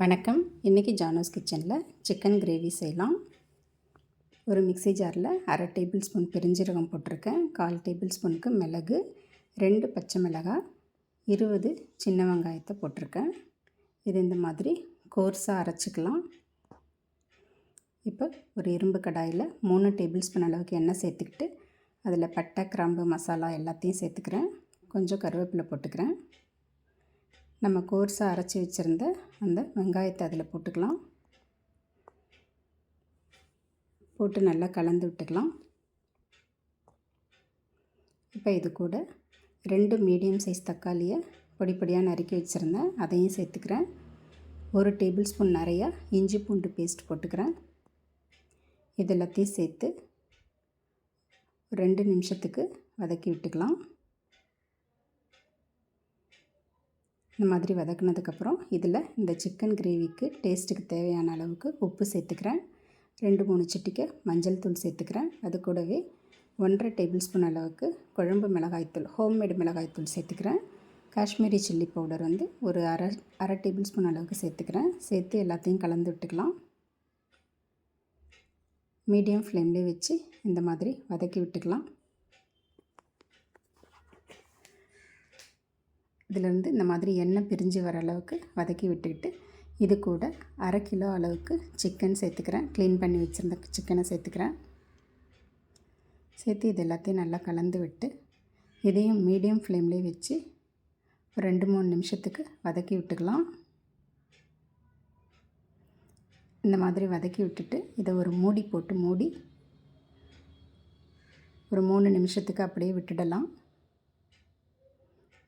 வணக்கம். இன்றைக்கி ஜானோஸ் கிச்சனில் சிக்கன் கிரேவி செய்யலாம். ஒரு மிக்ஸி ஜாரில் அரை டேபிள் ஸ்பூன் பெருஞ்சீரகம் போட்டிருக்கேன். கால் டேபிள் ஸ்பூனுக்கு மிளகு ரெண்டு பச்சை மிளகாய் இருபது சின்ன வெங்காயத்தை போட்டிருக்கேன். இது இந்த மாதிரி கோர்ஸாக அரைச்சிக்கலாம். இப்போ ஒரு இரும்பு கடாயில் மூணு டேபிள் ஸ்பூன் அளவுக்கு எண்ணெய் சேர்த்துக்கிட்டு அதில் பட்டை கிராம்பு மசாலா எல்லாத்தையும் சேர்த்துக்கிறேன். கொஞ்சம் கருவேப்பிலை போட்டுக்கிறேன். நம்ம கோர்ஸாக அரைச்சி வச்சுருந்த அந்த வெங்காயத்தை அதில் போட்டுக்கலாம். போட்டு நல்லா கலந்து விட்டுக்கலாம். இப்போ இது கூட ரெண்டு மீடியம் சைஸ் தக்காளியை பொடி பொடியாக நறுக்கி வச்சுருந்தேன். அதையும் சேர்த்துக்கிறேன். ஒரு டேபிள் ஸ்பூன் நிறையா இஞ்சி பூண்டு பேஸ்ட் போட்டுக்கிறேன். இது எல்லாத்தையும் சேர்த்து ரெண்டு நிமிஷத்துக்கு வதக்கி விட்டுக்கலாம். இந்த மாதிரி வதக்குனதுக்கப்புறம் இதில் இந்த சிக்கன் கிரேவிக்கு டேஸ்ட்டுக்கு தேவையான அளவுக்கு உப்பு சேர்த்துக்கிறேன். ரெண்டு மூணு சிட்டிக்க மஞ்சள் தூள் சேர்த்துக்கிறேன். அது கூடவே ஒன்றரை டேபிள் ஸ்பூன் அளவுக்கு குழம்பு மிளகாய்த்தூள் ஹோம்மேடு மிளகாய்த்தூள் சேர்த்துக்கிறேன். காஷ்மீரி சில்லி பவுடர் வந்து ஒரு அரை அரை டேபிள் ஸ்பூன் அளவுக்கு சேர்த்துக்கிறேன். சேர்த்து எல்லாத்தையும் கலந்து விட்டுக்கலாம். மீடியம் ஃப்ளேம்லேயே வச்சு இந்த மாதிரி வதக்கி விட்டுக்கலாம். இதிலேருந்து இந்த மாதிரி எண்ணெய் பிரிஞ்சு வர அளவுக்கு வதக்கி விட்டுக்கிட்டு இது கூட அரை கிலோ அளவுக்கு சிக்கன் சேர்த்துக்கிறேன். க்ளீன் பண்ணி வச்சுருந்த சிக்கனை சேர்த்துக்கிறேன். சேர்த்து இது எல்லாத்தையும் நல்லா கலந்து விட்டு இதையும் மீடியம் ஃப்ளேம்லேயே வச்சு ஒரு ரெண்டு மூணு நிமிஷத்துக்கு வதக்கி விட்டுக்கலாம். இந்த மாதிரி வதக்கி விட்டுட்டு இதை ஒரு மூடி போட்டு மூடி ஒரு மூணு நிமிஷத்துக்கு அப்படியே விட்டுடலாம்.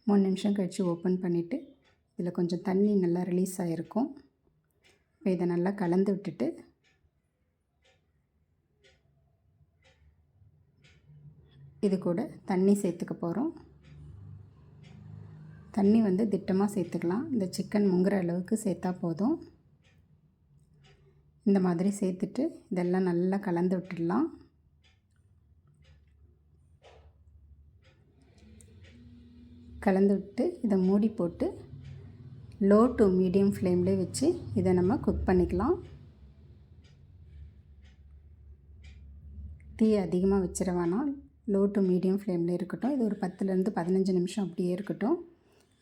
மூணு நிமிஷம் கழித்து ஓப்பன் பண்ணிவிட்டு இதில் கொஞ்சம் தண்ணி நல்லா ரிலீஸ் ஆகிருக்கும் இப்போ இதை நல்லா கலந்து விட்டுட்டு இது கூட தண்ணி சேர்த்துக்க போகிறோம் தண்ணி வந்து திட்டமாக சேர்த்துக்கலாம். இந்த சிக்கன் முங்குற அளவுக்கு சேர்த்தா போதும். இந்த மாதிரி சேர்த்துட்டு இதெல்லாம் நல்லா கலந்து விட்டுடலாம். கலந்து விட்டு இதை மூடி போட்டு லோ டு மீடியம் ஃப்ளேம்லேயே வச்சு இதை நம்ம குக் பண்ணிக்கலாம். தீ அதிகமாக வச்சிட வேணாம். லோ டு மீடியம் ஃப்ளேமில் இருக்கட்டும். இது ஒரு பத்துலேருந்து பதினஞ்சு நிமிஷம் அப்படியே இருக்கட்டும்.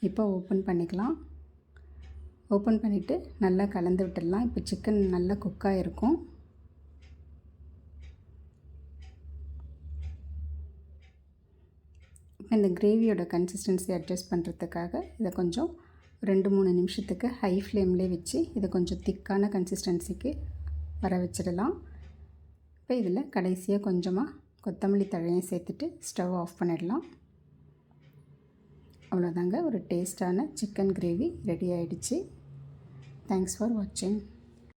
இப்போ ஓப்பன் பண்ணிக்கலாம். ஓப்பன் பண்ணிவிட்டு நல்லா கலந்து விட்டுடலாம். இப்போ சிக்கன் நல்லா குக்காக இருக்கும். இந்த கிரேவியோட கன்சிஸ்டன்சி அட்ஜஸ்ட் பண்ணுறதுக்காக இதை கொஞ்சம் ரெண்டு மூணு நிமிஷத்துக்கு ஹை ஃப்ளேம்லேயே வச்சு இதை கொஞ்சம் திக்கான கன்சிஸ்டன்சிக்கு வர வச்சிடலாம். இப்போ இதில் கடைசியாக கொஞ்சமாக கொத்தமல்லி தழையும் சேர்த்துட்டு ஸ்டவ் ஆஃப் பண்ணிடலாம். அவ்வளோதாங்க. ஒரு டேஸ்டான சிக்கன் கிரேவி ரெடி ஆகிடுச்சு தேங்க்ஸ் ஃபார் வாட்சிங்